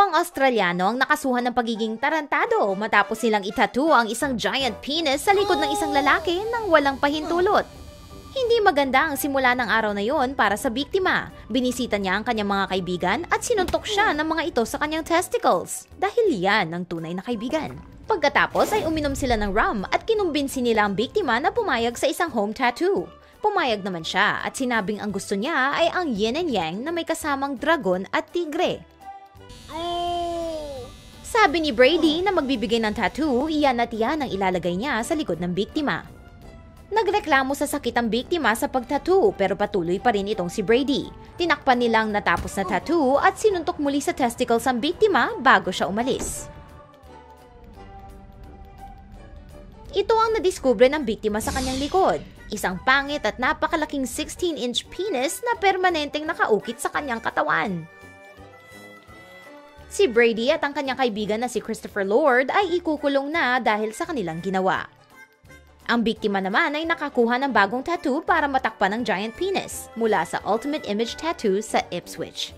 Dalawang Australiano ang nakasuhan ng pagiging tarantado matapos silang itattoo ang isang giant penis sa likod ng isang lalaki nang walang pahintulot. Hindi maganda ang simula ng araw na yon para sa biktima. Binisita niya ang kanyang mga kaibigan at sinuntok siya ng mga ito sa kanyang testicles. Dahil yan ang tunay na kaibigan. Pagkatapos ay uminom sila ng rum at kinumbinsi nila ang biktima na pumayag sa isang home tattoo. Pumayag naman siya at sinabing ang gusto niya ay ang yin and yang na may kasamang dragon at tigre. Sabi ni Brady na magbibigay ng tattoo, iyan at iyan ang ilalagay niya sa likod ng biktima. Nagreklamo sa sakit ang biktima sa pagtattoo pero patuloy pa rin itong si Brady. Tinakpan nilang natapos na tattoo at sinuntok muli sa testicles ang biktima bago siya umalis. Ito ang nadiskubre ng biktima sa kanyang likod. Isang pangit at napakalaking 16-inch penis na permanenteng nakaukit sa kanyang katawan. Si Brady at ang kanyang kaibigan na si Christopher Lord ay ikukulong na dahil sa kanilang ginawa. Ang biktima naman ay nakakuha ng bagong tattoo para matakpan ng giant penis mula sa Ultimate Image Tattoo sa Ipswich.